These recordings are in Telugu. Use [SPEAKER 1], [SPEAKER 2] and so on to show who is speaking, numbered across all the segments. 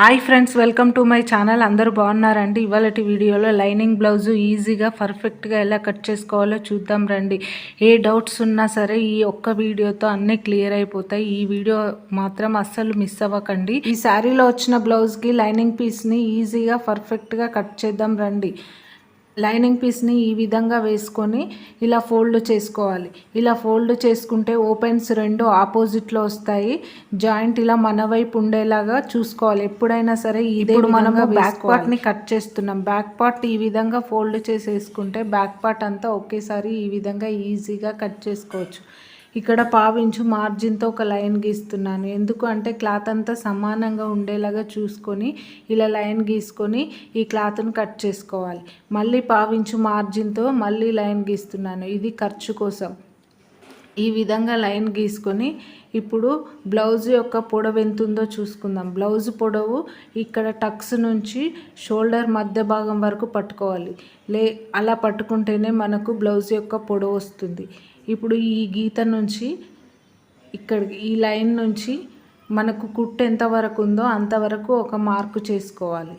[SPEAKER 1] Hi friends welcome to my channel అందరూ బాగున్నారండి? ఇవాళటి వీడియోలో లైనింగ్ బ్లౌజు ఈజీగా పర్ఫెక్ట్గా ఎలా కట్ చేసుకోవాలో చూద్దాం రండి. ఏ డౌట్స్ ఉన్నా సరే ఈ ఒక్క వీడియోతో అన్నీ క్లియర్ అయిపోతాయి. ఈ వీడియో మాత్రం అస్సలు మిస్ అవ్వకండి. ఈ శారీలో వచ్చిన బ్లౌజ్కి లైనింగ్ పీస్ని ఈజీగా పర్ఫెక్ట్గా కట్ చేద్దాం రండి. లైనింగ్ పీస్ని ఈ విధంగా వేసుకొని ఇలా ఫోల్డ్ చేసుకోవాలి. ఇలా ఫోల్డ్ చేసుకుంటే ఓపెన్స్ రెండు ఆపోజిట్లో వస్తాయి. జాయింట్ ఇలా మన వైపు ఉండేలాగా చూసుకోవాలి. ఎప్పుడైనా సరే ఇదే మనము బ్యాక్ పార్ట్ని కట్ చేస్తున్నాం. బ్యాక్ పార్ట్ ఈ విధంగా ఫోల్డ్ చేసేసుకుంటే బ్యాక్ పార్ట్ అంతా ఒకేసారి ఈ విధంగా ఈజీగా కట్ చేసుకోవచ్చు. ఇక్కడ పావించు మార్జిన్తో ఒక లైన్ గీస్తున్నాను. ఎందుకు అంటే క్లాత్ అంతా సమానంగా ఉండేలాగా చూసుకొని ఇలా లైన్ గీసుకొని ఈ క్లాత్ను కట్ చేసుకోవాలి. మళ్ళీ పావించు మార్జిన్తో మళ్ళీ లైన్ గీస్తున్నాను. ఇది ఖర్చు కోసం. ఈ విధంగా లైన్ గీసుకొని ఇప్పుడు బ్లౌజ్ యొక్క పొడవు ఎంత ఉందో చూసుకుందాం. బ్లౌజ్ పొడవు ఇక్కడ టక్స్ నుంచి షోల్డర్ మధ్య భాగం వరకు పట్టుకోవాలి. లే అలా పట్టుకుంటేనే మనకు బ్లౌజ్ యొక్క పొడవు వస్తుంది. ఇప్పుడు ఈ గీత నుంచి ఇక్కడ ఈ లైన్ నుంచి మనకు కుట్టు ఎంతవరకు ఉందో అంతవరకు ఒక మార్కు చేసుకోవాలి.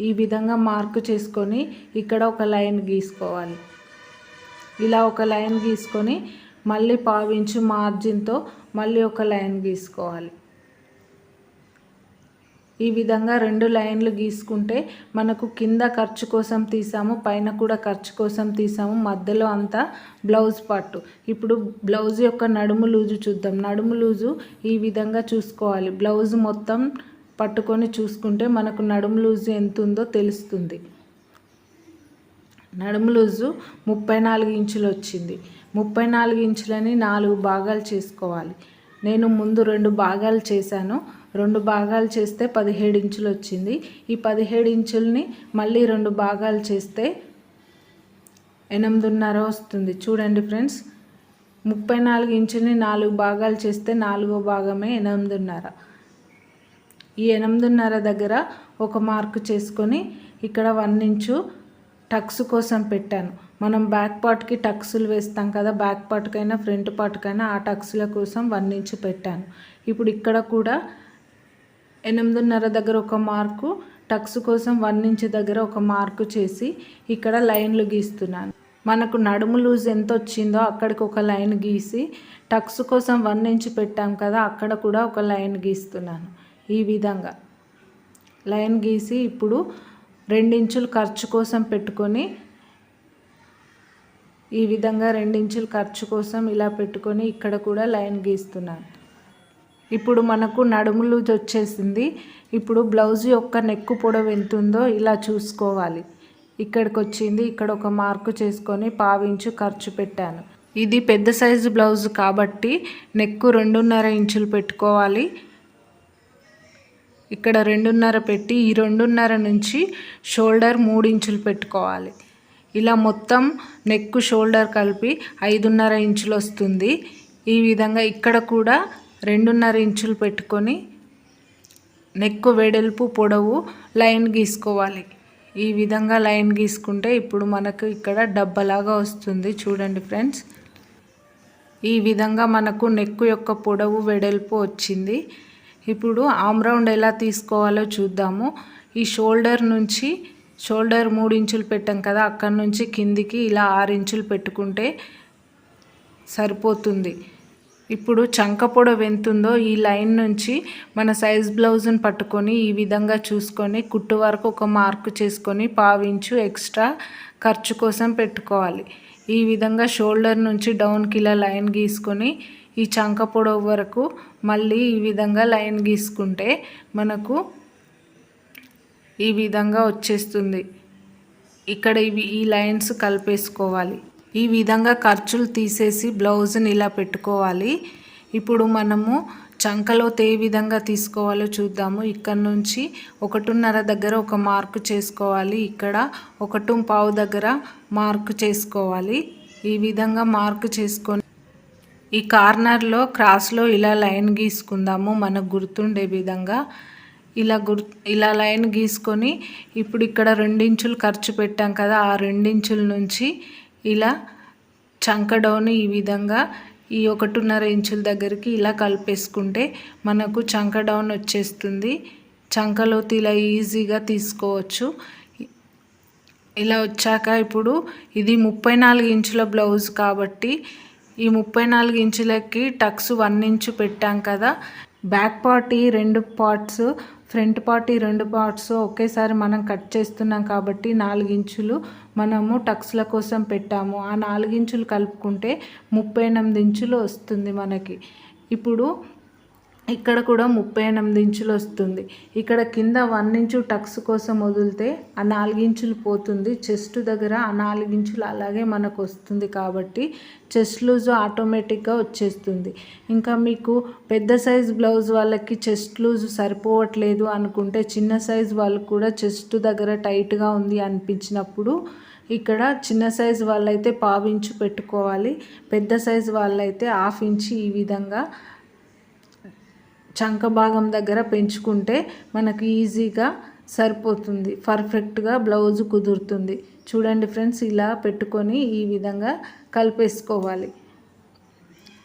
[SPEAKER 1] ఈ విధంగా మార్కు చేసుకొని ఇక్కడ ఒక లైన్ గీసుకోవాలి. ఇలా ఒక లైన్ గీసుకొని మళ్ళీ పావించు మార్జిన్తో మళ్ళీ ఒక లైన్ గీసుకోవాలి. ఈ విధంగా రెండు లైన్లు గీసుకుంటే మనకు కింద ఖర్చు కోసం తీసాము పైన కూడా ఖర్చు కోసం తీసాము మధ్యలో అంతా బ్లౌజ్ పట్టు. ఇప్పుడు బ్లౌజ్ యొక్క నడుము లూజు చూద్దాం. నడుము లూజు ఈ విధంగా చూసుకోవాలి. బ్లౌజ్ మొత్తం పట్టుకొని చూసుకుంటే మనకు నడుము లూజు ఎంత ఉందో తెలుస్తుంది. నడుము లూజు ముప్పై నాలుగు ఇంచులు వచ్చింది. ముప్పై నాలుగు ఇంచులని నాలుగు భాగాలు చేసుకోవాలి. నేను ముందు రెండు భాగాలు చేశాను. రెండు భాగాలు చేస్తే పదిహేడు ఇంచులు వచ్చింది. ఈ పదిహేడు ఇంచుల్ని మళ్ళీ రెండు భాగాలు చేస్తే ఎనిమిదిన్నర వస్తుంది. చూడండి ఫ్రెండ్స్. ముప్పై నాలుగు ఇంచుల్ని నాలుగు భాగాలు చేస్తే నాలుగో భాగమే ఎనిమిదిన్నర. ఈ ఎనిమిదిన్నర దగ్గర ఒక మార్కు చేసుకొని ఇక్కడ వన్ ఇంచు టక్స్ కోసం పెట్టాను. మనం బ్యాక్ పార్ట్కి టక్స్లు వేస్తాం కదా బ్యాక్ పార్ట్కైనా ఫ్రంట్ పార్ట్కైనా ఆ టక్సుల కోసం వన్ ఇంచు పెట్టాను. ఇప్పుడు ఇక్కడ కూడా ఎనిమిదిన్నర దగ్గర ఒక మార్కు టక్స్ కోసం వన్ ఇంచ్ దగ్గర ఒక మార్కు చేసి ఇక్కడ లైన్లు గీస్తున్నాను. మనకు నడుము లూజ్ ఎంత వచ్చిందో అక్కడికి ఒక లైన్ గీసి టక్స్ కోసం వన్ ఇంచ్ పెట్టాం కదా అక్కడ కూడా ఒక లైన్ గీస్తున్నాను. ఈ విధంగా. లైన్ గీసి ఇప్పుడు రెండించులు ఖర్చు కోసం పెట్టుకొని ఈ విధంగా రెండించులు ఖర్చు కోసం ఇలా పెట్టుకొని ఇక్కడ కూడా లైన్ గీస్తున్నాను. ఇప్పుడు మనకు నడుములు వచ్చేసింది. ఇప్పుడు బ్లౌజ్ యొక్క నెక్కు పొడవు ఎంత ఉందో ఇలా చూసుకోవాలి. ఇక్కడికి వచ్చింది ఇక్కడ ఒక మార్కు చేసుకొని పావించు ఖర్చు పెట్టాను. ఇది పెద్ద సైజు బ్లౌజ్ కాబట్టి నెక్కు రెండున్నర ఇంచులు పెట్టుకోవాలి. ఇక్కడ రెండున్నర పెట్టి ఈ రెండున్నర నుంచి షోల్డర్ మూడు ఇంచులు పెట్టుకోవాలి. ఇలా మొత్తం నెక్కు షోల్డర్ కలిపి ఐదున్నర ఇంచులు వస్తుంది. ఈ విధంగా ఇక్కడ కూడా రెండున్నర ఇంచులు పెట్టుకొని నెక్కు వెడల్పు పొడవు లైన్ గీసుకోవాలి. ఈ విధంగా లైన్ గీసుకుంటే ఇప్పుడు మనకు ఇక్కడ డబ్బలాగా వస్తుంది. చూడండి ఫ్రెండ్స్. ఈ విధంగా మనకు నెక్కు యొక్క పొడవు వెడల్పు వచ్చింది. ఇప్పుడు ఆమ్ రౌండ్ ఎలా తీసుకోవాలో చూద్దాము. ఈ షోల్డర్ నుంచి షోల్డర్ మూడు ఇంచులు పెట్టాం కదా అక్కడ నుంచి కిందికి ఇలా ఆరు ఇంచులు పెట్టుకుంటే సరిపోతుంది. ఇప్పుడు చంక పొడవు ఎంతుందో ఈ లైన్ నుంచి మన సైజ్ బ్లౌజ్ని పట్టుకొని ఈ విధంగా చూసుకొని కుట్టు వరకు ఒక మార్కు చేసుకొని పావించు ఎక్స్ట్రా ఖర్చు కోసం పెట్టుకోవాలి. ఈ విధంగా షోల్డర్ నుంచి డౌన్కి ఇలా లైన్ గీసుకొని ఈ చంక పొడవు వరకు మళ్ళీ ఈ విధంగా లైన్ గీసుకుంటే మనకు ఈ విధంగా వచ్చేస్తుంది. ఇక్కడ ఇవి ఈ లైన్స్ కలిపేసుకోవాలి. ఈ విధంగా ఖర్చులు తీసేసి బ్లౌజ్ని ఇలా పెట్టుకోవాలి. ఇప్పుడు మనము చంకలో ఏ విధంగా తీసుకోవాలో చూద్దాము. ఇక్కడ నుంచి ఒకటిన్నర దగ్గర ఒక మార్కు చేసుకోవాలి. ఇక్కడ ఒకటి పావు దగ్గర మార్కు చేసుకోవాలి. ఈ విధంగా మార్కు చేసుకొని ఈ కార్నర్లో క్రాస్లో ఇలా లైన్ గీసుకుందాము. మనకు గుర్తుండే విధంగా ఇలా గుర్ ఇలా లైన్ గీసుకొని ఇప్పుడు ఇక్కడ రెండించులు ఖర్చు పెట్టాం కదా. ఆ రెండించుల నుంచి ఇలా చంక డౌన్ ఈ విధంగా ఈ ఒకటిన్నర ఇంచుల దగ్గరికి ఇలా కలిపేసుకుంటే మనకు చంక డౌన్ వచ్చేస్తుంది. చంకలోతి ఇలా ఈజీగా తీసుకోవచ్చు. ఇలా వచ్చాక ఇప్పుడు ఇది ముప్పై నాలుగు ఇంచుల బ్లౌజ్ కాబట్టి ఈ ముప్పై నాలుగు ఇంచులకి టక్స్ వన్ ఇంచు పెట్టాం కదా. బ్యాక్ పార్ట్ ఈ రెండు పార్ట్స్ ఫ్రంట్ పార్ట్ ఈ రెండు పార్ట్స్ ఒకేసారి మనం కట్ చేస్తున్నాం కాబట్టి నాలుగించులు మనము టక్స్ల కోసం పెట్టాము. ఆ నాలుగించులు కలుపుకుంటే ముప్పై ఎనిమిది ఇంచులు వస్తుంది మనకి. ఇప్పుడు ఇక్కడ కూడా ముప్పై ఎనిమిది ఇంచులు వస్తుంది. ఇక్కడ కింద వన్ ఇంచు టక్స్ కోసం వదిలితే ఆ నాలుగించులు పోతుంది. చెస్ట్ దగ్గర ఆ నాలుగించులు అలాగే మనకు వస్తుంది కాబట్టి చెస్ట్ లూజ్ ఆటోమేటిక్గా వచ్చేస్తుంది. ఇంకా మీకు పెద్ద సైజ్ బ్లౌజ్ వాళ్ళకి చెస్ట్ లూజ్ సరిపోవట్లేదు అనుకుంటే చిన్న సైజ్ వాళ్ళకు కూడా చెస్ట్ దగ్గర టైట్గా ఉంది అనిపించినప్పుడు ఇక్కడ చిన్న సైజు వాళ్ళైతే పావించు పెట్టుకోవాలి. పెద్ద సైజు వాళ్ళైతే హాఫ్ ఇంచ్ ఈ విధంగా చంక భాగం దగ్గర పెంచుకుంటే మనకు ఈజీగా సరిపోతుంది. పర్ఫెక్ట్గా బ్లౌజ్ కుదురుతుంది. చూడండి ఫ్రెండ్స్ ఇలా పెట్టుకొని ఈ విధంగా కలిపేసుకోవాలి.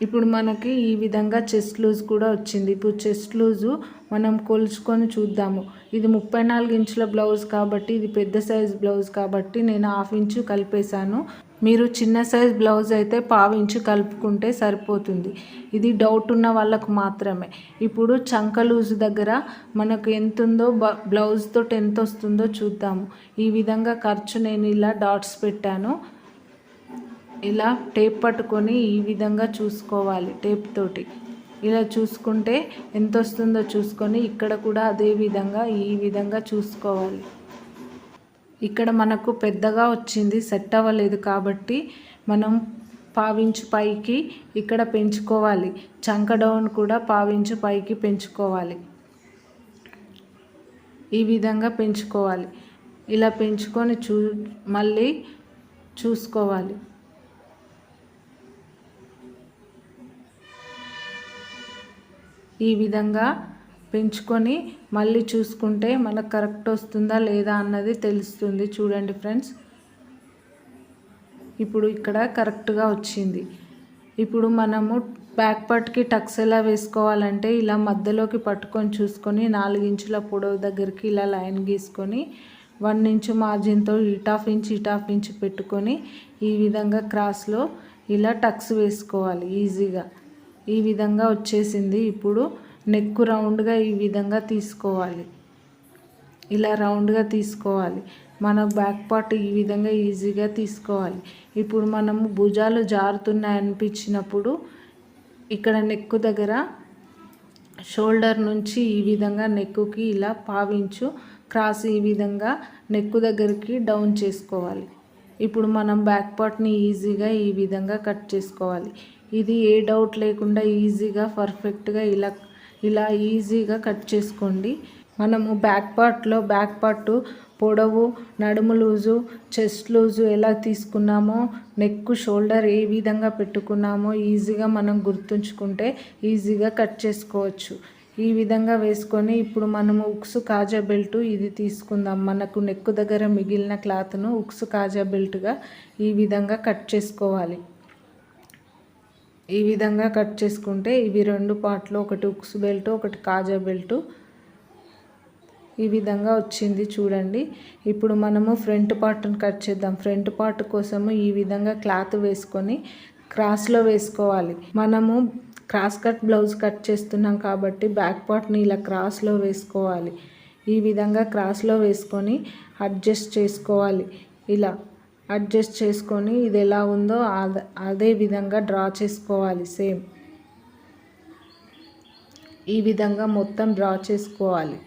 [SPEAKER 1] ఇప్పుడు మనకి ఈ విధంగా చెస్ట్ లూజ్ కూడా వచ్చింది. ఇప్పుడు చెస్ట్ లూజు మనం కొలుచుకొని చూద్దాము. ఇది ముప్పై నాలుగు ఇంచుల బ్లౌజ్ కాబట్టి ఇది పెద్ద సైజ్ బ్లౌజ్ కాబట్టి నేను హాఫ్ ఇంచు కలిపేశాను. మీరు చిన్న సైజ్ బ్లౌజ్ అయితే పావు ఇంచు కలుపుకుంటే సరిపోతుంది. ఇది డౌట్ ఉన్న వాళ్ళకు మాత్రమే. ఇప్పుడు చంక లూజ్ దగ్గర మనకు ఎంత ఉందో బ్లౌజ్ తోటి ఎంత వస్తుందో చూద్దాము. ఈ విధంగా ఖర్చు నేను ఇలా డాట్స్ పెట్టాను. ఇలా టేప్ పట్టుకొని ఈ విధంగా చూసుకోవాలి టేప్ తోటి. ఇలా చూసుకుంటే ఎంత వస్తుందో చూసుకొని ఇక్కడ కూడా అదే విధంగా ఈ విధంగా చూసుకోవాలి. ఇక్కడ మనకు పెద్దగా వచ్చింది సెట్ అవ్వలేదు కాబట్టి మనం పావించు పైకి ఇక్కడ పెంచుకోవాలి. చంక డౌన్ కూడా పావించు పైకి పెంచుకోవాలి. ఈ విధంగా పెంచుకోవాలి. ఇలా పెంచుకొని చూ మళ్ళీ చూసుకోవాలి. ఈ విధంగా పెంచుకొని మళ్ళీ చూసుకుంటే మనకు కరెక్ట్ వస్తుందా లేదా అన్నది తెలుస్తుంది. చూడండి ఫ్రెండ్స్. ఇప్పుడు ఇక్కడ కరెక్ట్గా వచ్చింది. ఇప్పుడు మనము బ్యాక్ పార్ట్కి టక్స్ ఎలా వేసుకోవాలంటే ఇలా మధ్యలోకి పట్టుకొని చూసుకొని నాలుగించుల పొడవు దగ్గరికి ఇలా లైన్ గీసుకొని one inch మార్జిన్తో eighth of inch eighth of inch పెట్టుకొని ఈ విధంగా క్రాస్లో ఇలా టక్స్ వేసుకోవాలి. ఈజీగా. ఈ విధంగా వచ్చేసింది. ఇప్పుడు నెక్ రౌండ్గా ఈ విధంగా తీసుకోవాలి. ఇలా రౌండ్గా తీసుకోవాలి. మన బ్యాక్ పార్ట్ ఈ విధంగా ఈజీగా తీసుకోవాలి. ఇప్పుడు మనము భుజాలు జారుతున్నాయి అనిపించినప్పుడు ఇక్కడ నెక్కు దగ్గర షోల్డర్ నుంచి ఈ విధంగా నెక్కుకి ఇలా పావించు క్రాస్ ఈ విధంగా నెక్కు దగ్గరికి డౌన్ చేసుకోవాలి. ఇప్పుడు మనం బ్యాక్ పార్ట్ని ఈజీగా ఈ విధంగా కట్ చేసుకోవాలి. ఇది ఏ డౌట్ లేకుండా ఈజీగా పర్ఫెక్ట్గా ఇలా ఇలా ఈజీగా కట్ చేసుకోండి. మనము బ్యాక్ పార్ట్లో బ్యాక్ పార్ట్ పొడవు నడుము లూజు చెస్ట్ లూజు ఎలా తీసుకున్నామో నెక్ షోల్డర్ ఏ విధంగా పెట్టుకున్నామో ఈజీగా మనం గుర్తుంచుకుంటే ఈజీగా కట్ చేసుకోవచ్చు. ఈ విధంగా వేసుకొని ఇప్పుడు మనము ఉక్సు కాజా బెల్ట్ ఇది తీసుకుందాం. మనకు నెక్ దగ్గర మిగిలిన క్లాత్ను ఉక్సు కాజా బెల్ట్గా ఈ విధంగా కట్ చేసుకోవాలి. ఈ విధంగా కట్ చేసుకుంటే ఇవి రెండు పార్ట్లు ఒకటి ఉక్స్ బెల్ట్ ఒకటి కాజా బెల్ట్. ఈ విధంగా వచ్చింది చూడండి. ఇప్పుడు మనము ఫ్రంట్ పార్ట్ని కట్ చేద్దాం. ఫ్రంట్ పార్ట్ కోసము ఈ విధంగా క్లాత్ వేసుకొని క్రాస్లో వేసుకోవాలి. మనము క్రాస్ కట్ బ్లౌజ్ కట్ చేస్తున్నాం కాబట్టి బ్యాక్ పార్ట్ని ఇలా క్రాస్లో వేసుకోవాలి. ఈ విధంగా క్రాస్లో వేసుకొని అడ్జస్ట్ చేసుకోవాలి. ఇలా అడ్జస్ట్ చేసుకొని ఇది ఎలా ఉందో అదే విధంగా డ్రా చేసుకోవాలి సేమ్. ఈ విధంగా మొత్తం డ్రా చేసుకోవాలి.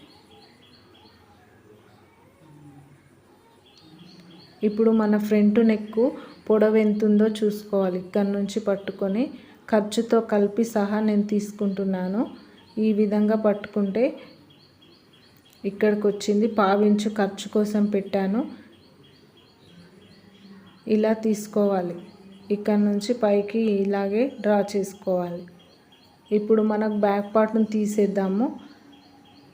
[SPEAKER 1] ఇప్పుడు మన ఫ్రంట్ నెక్ పొడవు ఎంత ఉందో చూసుకోవాలి. ఇక్కడ నుంచి పట్టుకొని ఖర్చుతో కలిపి సహా నేను తీసుకుంటున్నాను. ఈ విధంగా పట్టుకుంటే ఇక్కడికి వచ్చింది. పావించు ఖర్చు కోసం పెట్టాను. ఇలా తీసుకోవాలి. ఇక్కడ నుంచి పైకి ఇలాగే డ్రా చేసుకోవాలి. ఇప్పుడు మనకు బ్యాక్ పార్ట్ను తీసేద్దాము.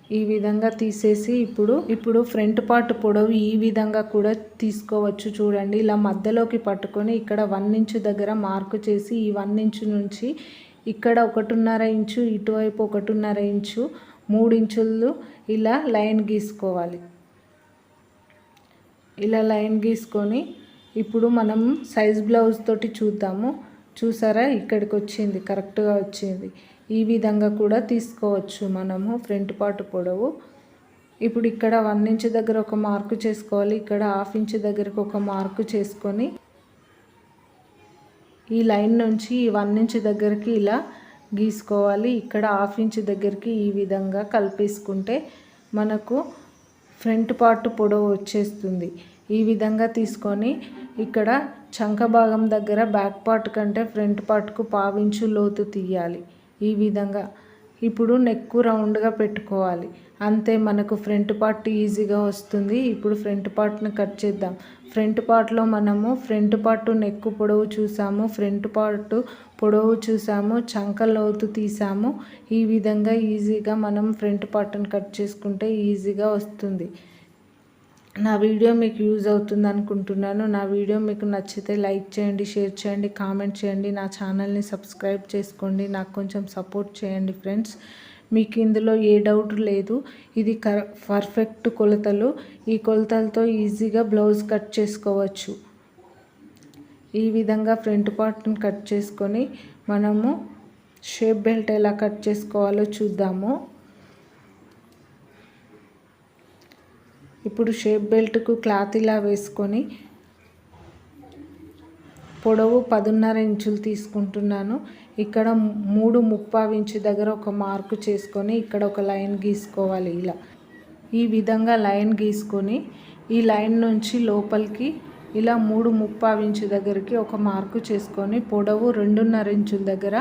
[SPEAKER 1] ఈ విధంగా తీసేసి ఇప్పుడు ఇప్పుడు ఫ్రంట్ పార్ట్ పొడవు ఈ విధంగా కూడా తీసుకోవచ్చు చూడండి. ఇలా మధ్యలోకి పట్టుకొని ఇక్కడ వన్ ఇంచు దగ్గర మార్కు చేసి ఈ వన్ ఇంచు నుంచి ఇక్కడ ఒకటిన్నర ఇంచు ఇటువైపు ఒకటిన్నర ఇంచు మూడు ఇంచులు ఇలా లైన్ గీసుకోవాలి. ఇలా లైన్ గీసుకొని ఇప్పుడు మనం సైజ్ బ్లౌజ్ తోటి చూద్దాము. చూసారా? ఇక్కడికి వచ్చింది. కరెక్ట్గా వచ్చింది. ఈ విధంగా కూడా తీసుకోవచ్చు మనము. ఫ్రంట్ పార్ట్ పొడవు. ఇప్పుడు ఇక్కడ వన్ ఇంచ్ దగ్గర ఒక మార్కు చేసుకోవాలి. ఇక్కడ హాఫ్ ఇంచ్ దగ్గరకు ఒక మార్కు చేసుకొని ఈ లైన్ నుంచి ఈ వన్ ఇంచ్ దగ్గరికి ఇలా గీసుకోవాలి. ఇక్కడ హాఫ్ ఇంచ్ దగ్గరికి ఈ విధంగా కలిపేసుకుంటే మనకు ఫ్రంట్ పార్ట్ పొడవు వచ్చేస్తుంది. ఈ విధంగా తీసుకొని ఇక్కడ చంక భాగం దగ్గర బ్యాక్ పార్ట్ కంటే ఫ్రంట్ పార్ట్కు పావించు లోతు తీయాలి. ఈ విధంగా ఇప్పుడు నెక్ రౌండ్గా పెట్టుకోవాలి. అంతే మనకు ఫ్రంట్ పార్ట్ ఈజీగా వస్తుంది. ఇప్పుడు ఫ్రంట్ పార్ట్ని కట్ చేద్దాం. ఫ్రంట్ పార్ట్లో మనము ఫ్రంట్ పార్ట్ నెక్ పొడవు చూసాము. ఫ్రంట్ పార్ట్ పొడవు చూసాము. చంక లోతు తీసాము. ఈ విధంగా ఈజీగా మనం ఫ్రంట్ పార్ట్ని కట్ చేసుకుంటే ఈజీగా వస్తుంది. నా వీడియో మీకు యూజ్ అవుతుంది అనుకుంటున్నాను. నా వీడియో మీకు నచ్చితే లైక్ చేయండి షేర్ చేయండి కామెంట్ చేయండి. నా ఛానల్ని సబ్స్క్రైబ్ చేసుకోండి. నాకు కొంచెం సపోర్ట్ చేయండి ఫ్రెండ్స్. మీకు ఇందులో ఏ డౌట్ లేదు. ఇది కర పర్ఫెక్ట్ కొలతలు. ఈ కొలతలతో ఈజీగా బ్లౌజ్ కట్ చేసుకోవచ్చు. ఈ విధంగా ఫ్రంట్ పార్ట్ని కట్ చేసుకొని మనము షేప్ బెల్ట్ ఎలా కట్ చేసుకోవాలో చూద్దాము. ఇప్పుడు షేప్ బెల్ట్కు క్లాత్ ఇలా వేసుకొని పొడవు పదున్నర ఇంచులు తీసుకుంటున్నాను. ఇక్కడ మూడు ముప్పావు ఇంచు దగ్గర ఒక మార్కు చేసుకొని ఇక్కడ ఒక లైన్ గీసుకోవాలి ఇలా. ఈ విధంగా లైన్ గీసుకొని ఈ లైన్ నుంచి లోపలికి ఇలా మూడు ముప్పావు ఇంచు దగ్గరికి ఒక మార్కు చేసుకొని పొడవు రెండున్నర ఇంచుల దగ్గర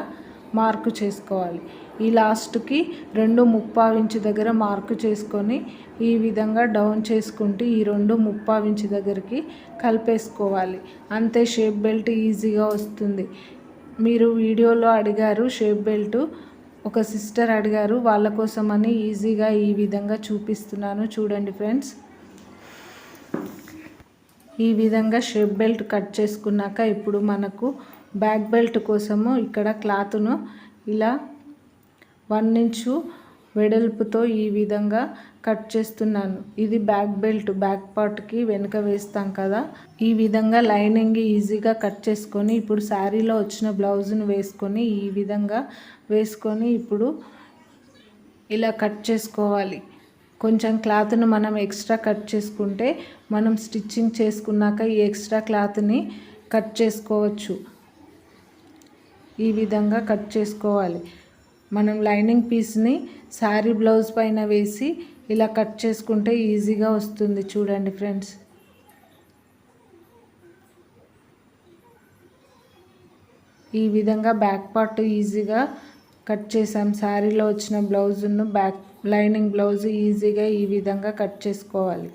[SPEAKER 1] మార్కు చేసుకోవాలి. ఈ లాస్ట్కి రెండు ముప్పావు ఇంచు దగ్గర మార్కు చేసుకొని ఈ విధంగా డౌన్ చేసుకుంటూ ఈ రెండు ముప్పావు ఇంచు దగ్గరికి కలిపేసుకోవాలి. అంతే షేప్ బెల్ట్ ఈజీగా వస్తుంది. మీరు వీడియోలో అడిగారు షేప్ బెల్ట్ ఒక సిస్టర్ అడిగారు వాళ్ళ కోసమని ఈజీగా ఈ విధంగా చూపిస్తున్నాను చూడండి ఫ్రెండ్స్. ఈ విధంగా షేప్ బెల్ట్ కట్ చేసుకున్నాక ఇప్పుడు మనకు బ్యాక్ బెల్ట్ కోసము ఇక్కడ క్లాత్ను ఇలా వన్ ఇంచు వెడల్పుతో ఈ విధంగా కట్ చేస్తున్నాను. ఇది బ్యాక్ బెల్ట్ బ్యాక్ పార్ట్కి వెనుక వేస్తాం కదా. ఈ విధంగా లైనింగ్ ఈజీగా కట్ చేసుకొని ఇప్పుడు శారీలో వచ్చిన బ్లౌజ్ను వేసుకొని ఈ విధంగా వేసుకొని ఇప్పుడు ఇలా కట్ చేసుకోవాలి. కొంచెం క్లాత్ను మనం ఎక్స్ట్రా కట్ చేసుకుంటే మనం స్టిచ్చింగ్ చేసుకున్నాక ఈ ఎక్స్ట్రా క్లాత్ని కట్ చేసుకోవచ్చు. ఈ విధంగా కట్ చేసుకోవాలి. మనం లైనింగ్ పీస్ని శారీ బ్లౌజ్ పైన వేసి ఇలా కట్ చేసుకుంటే ఈజీగా వస్తుంది. చూడండి ఫ్రెండ్స్. ఈ విధంగా బ్యాక్ పార్ట్ ఈజీగా కట్ చేసాం. శారీలో వచ్చిన బ్లౌజును బ్యాక్ లైనింగ్ బ్లౌజ్ ఈజీగా ఈ విధంగా కట్ చేసుకోవాలి.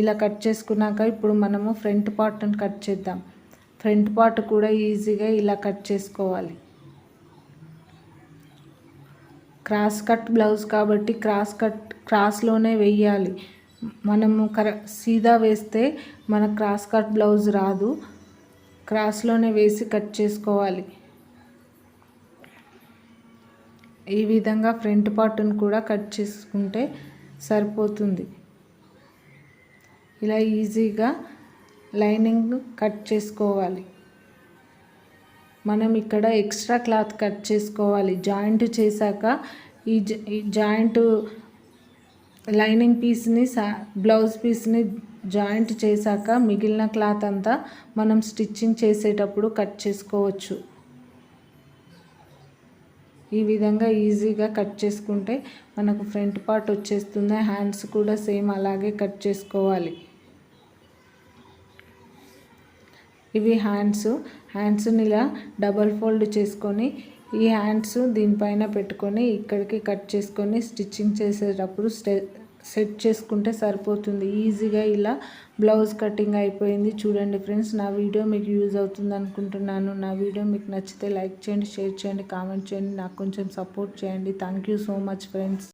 [SPEAKER 1] ఇలా కట్ చేసుకున్నాక ఇప్పుడు మనము ఫ్రంట్ పార్ట్ని కట్ చేద్దాం. ఫ్రంట్ పార్ట్ కూడా ఈజీగా ఇలా కట్ చేసుకోవాలి. క్రాస్ కట్ బ్లౌజ్ కాబట్టి క్రాస్ కట్ క్రాస్లోనే వెయ్యాలి. మనము కర సీదా వేస్తే మన క్రాస్ కట్ బ్లౌజ్ రాదు. క్రాస్లోనే వేసి కట్ చేసుకోవాలి. ఈ విధంగా ఫ్రంట్ పార్ట్ను కూడా కట్ చేసుకుంటే సరిపోతుంది. ఇలా ఈజీగా లైనింగ్ కట్ చేసుకోవాలి. మనం ఇక్కడ ఎక్స్ట్రా క్లాత్ కట్ చేసుకోవాలి. జాయింట్ చేశాక ఈ జాయింట్ లైనింగ్ పీస్ని సా బ్లౌజ్ పీస్ని జాయింట్ చేశాక మిగిలిన క్లాత్ అంతా మనం స్టిచ్చింగ్ చేసేటప్పుడు కట్ చేసుకోవచ్చు. ఈ విధంగా ఈజీగా కట్ చేసుకుంటే మనకు ఫ్రంట్ పార్ట్ వచ్చేస్తుంది. హ్యాండ్స్ కూడా సేమ్ అలాగే కట్ చేసుకోవాలి. ఇవి హ్యాండ్స్. హ్యాండ్స్ని ఇలా డబల్ ఫోల్డ్ చేసుకొని ఈ హ్యాండ్స్ దీనిపైన పెట్టుకొని ఇక్కడికి కట్ చేసుకొని స్టిచ్చింగ్ చేసేటప్పుడు స్టె సెట్ చేసుకుంటే సరిపోతుంది. ఈజీగా ఇలా బ్లౌజ్ కటింగ్ అయిపోయింది. చూడండి ఫ్రెండ్స్ నా వీడియో మీకు యూజ్ అవుతుంది అనుకుంటున్నాను. నా వీడియో మీకు నచ్చితే లైక్ చేయండి షేర్ చేయండి కామెంట్ చేయండి. నాకు కొంచెం సపోర్ట్ చేయండి. Thank so much friends.